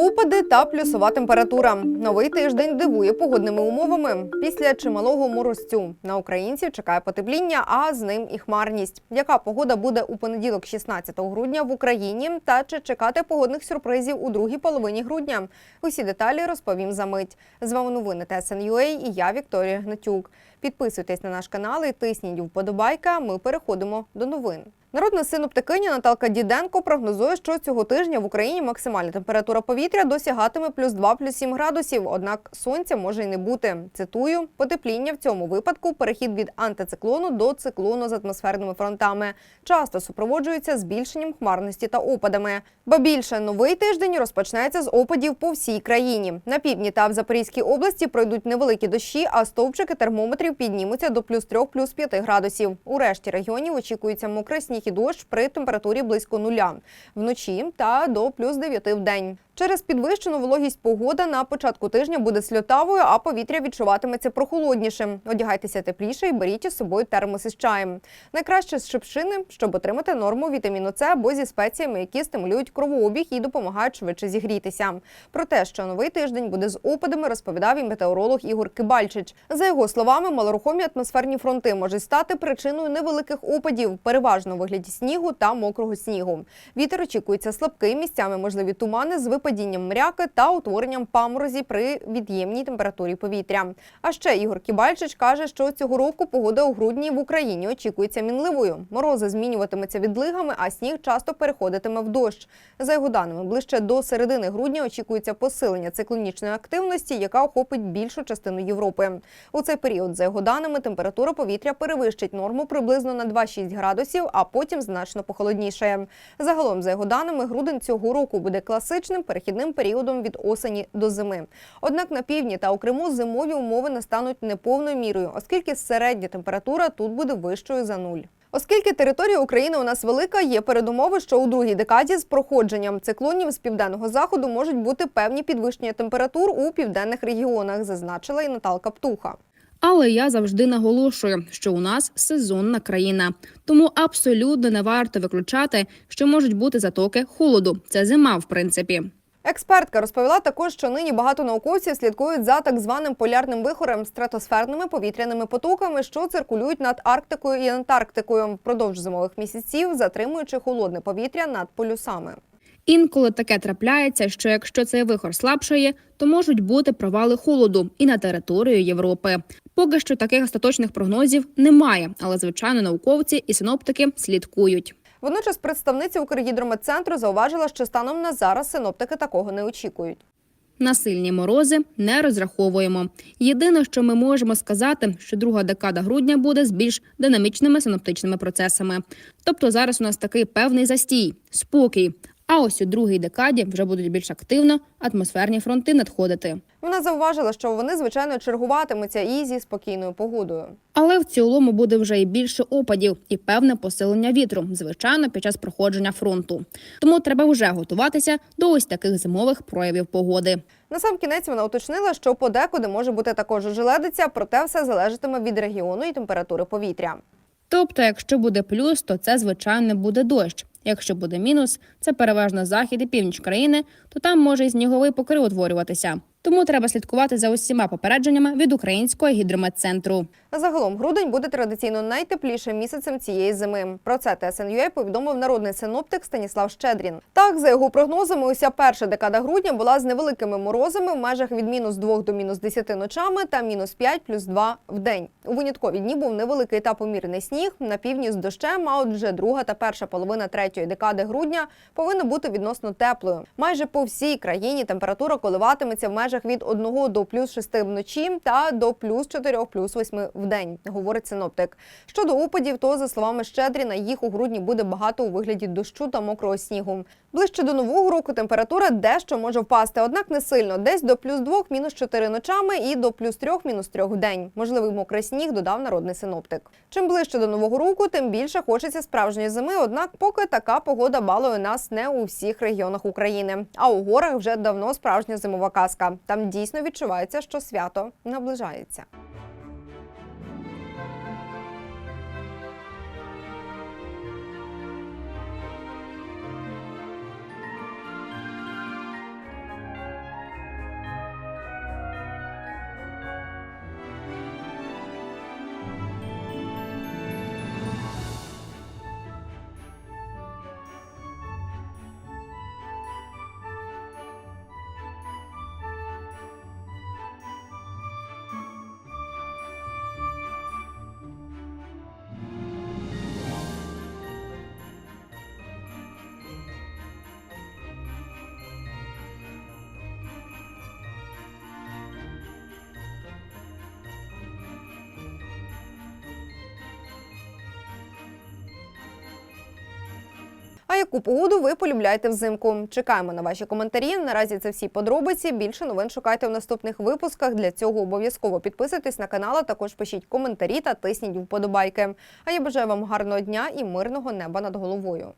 Опади та плюсова температура. Новий тиждень дивує погодними умовами. Після чималого морозцю на українців чекає потепління, а з ним і хмарність. Яка погода буде у понеділок, 16 грудня в Україні? Та чи чекати погодних сюрпризів у другій половині грудня? Усі деталі розповім за мить. З вами новини ТСНЮА і я Вікторія Гнатюк. Підписуйтесь на наш канал і тисніть вподобайка. Ми переходимо до новин. Народна синоптикиня Наталка Діденко прогнозує, що цього тижня в Україні максимальна температура повітря досягатиме плюс 2, плюс 7 градусів. Однак сонця може й не бути. Цитую, потепління в цьому випадку перехід від антициклону до циклону з атмосферними фронтами. Часто супроводжується збільшенням хмарності та опадами. Ба більше новий тиждень розпочнеться з опадів по всій країні. На півдні та в Запорізькій області пройдуть невеликі дощі, а стовпчики термометрів піднімуться до плюс 3, плюс 5 градусів. У решті регіонів очікується мокрий сніг і дощ при температурі близько нуля вночі та до плюс 9 в день. Через підвищену вологість погода на початку тижня буде сльотавою, а повітря відчуватиметься прохолоднішим. Одягайтеся тепліше і беріть із собою термос із чаєм. Найкраще з шипшини, щоб отримати норму вітаміну С або зі спеціями, які стимулюють кровообіг і допомагають швидше зігрітися. Про те, що новий тиждень буде з опадами, розповідав і метеоролог Ігор Кибальчич. За його словами, малорухомі атмосферні фронти можуть стати причиною невеликих опадів, переважно у вигляді снігу та мокрого снігу. Вітер очікується слабкий, місцями можливі тумани з випадінням мряки та утворенням паморозі при від'ємній температурі повітря. А ще Ігор Кібальчич каже, що цього року погода у грудні в Україні очікується мінливою. Морози змінюватимуться відлигами, а сніг часто переходитиме в дощ. За його даними, ближче до середини грудня очікується посилення циклонічної активності, яка охопить більшу частину Європи. У цей період, за його даними, температура повітря перевищить норму приблизно на 2-6 градусів, а потім значно похолодніше. Загалом, за його даними, грудень цього року буде класичним перехідним періодом від осені до зими. Однак на півдні та у Криму зимові умови настануть неповною мірою, оскільки середня температура тут буде вищою за нуль. Оскільки територія України у нас велика, є передумови, що у другій декаді з проходженням циклонів з південного заходу можуть бути певні підвищення температур у південних регіонах, зазначила і Наталка Птуха. Але я завжди наголошую, що у нас сезонна країна, тому абсолютно не варто виключати, що можуть бути затоки холоду. Це зима, в принципі. Експертка розповіла також, що нині багато науковців слідкують за так званим полярним вихорем стратосферними повітряними потоками, що циркулюють над Арктикою і Антарктикою впродовж зимових місяців, затримуючи холодне повітря над полюсами. Інколи таке трапляється, що якщо цей вихор слабшає, то можуть бути провали холоду і на територію Європи. Поки що таких остаточних прогнозів немає, але звичайно науковці і синоптики слідкують. Водночас представниця Укргідрометцентру зауважила, що станом на зараз синоптики такого не очікують. На сильні морози не розраховуємо. Єдине, що ми можемо сказати, що друга декада грудня буде з більш динамічними синоптичними процесами. Тобто зараз у нас такий певний застій, спокій. А ось у другій декаді вже будуть більш активно атмосферні фронти надходити. Вона зауважила, що вони звичайно чергуватимуться і зі спокійною погодою. Але в цілому буде вже і більше опадів і певне посилення вітру, звичайно, під час проходження фронту. Тому треба вже готуватися до ось таких зимових проявів погоди. На сам кінець вона уточнила, що подекуди може бути також желедиця, проте все залежатиме від регіону і температури повітря. Тобто, якщо буде плюс, то це звичайно буде дощ. Якщо буде мінус, це переважно захід і північ країни, то там може і сніговий покрив утворюватися. Тому треба слідкувати за усіма попередженнями від українського гідрометцентру. Загалом грудень буде традиційно найтеплішим місяцем цієї зими. Про це ТСНЮА повідомив народний синоптик Станіслав Щедрін. Так, за його прогнозами, уся перша декада грудня була з невеликими морозами в межах від мінус 2 до мінус 10 ночами та мінус 5 плюс 2 в день. У виняткові дні був невеликий та помірний сніг на півдні з дощем. А от вже друга та перша половина третьої декади грудня повинна бути відносно теплою. Майже по всій країні температура коливатиметься в межах від 1 до плюс 6 вночі та до плюс 4 плюс 8 в день, говорить синоптик. Щодо опадів, то за словами Щедріна, їх у грудні буде багато у вигляді дощу та мокрого снігу. Ближче до нового року температура дещо може впасти, однак не сильно, десь до плюс 2, мінус 4 ночами і до плюс 3, мінус 3 в день. Можливий мокрий сніг, додав народний синоптик. Чим ближче до нового року, тим більше хочеться справжньої зими. Однак, поки така погода балує нас не у всіх регіонах України. А у горах вже давно справжня зимова казка. Там дійсно відчувається, що свято наближається. Яку погоду ви полюбляєте взимку? Чекаємо на ваші коментарі. Наразі це всі подробиці. Більше новин шукайте в наступних випусках. Для цього обов'язково підписуйтесь на канал, а також пишіть коментарі та тисніть вподобайки. А я бажаю вам гарного дня і мирного неба над головою.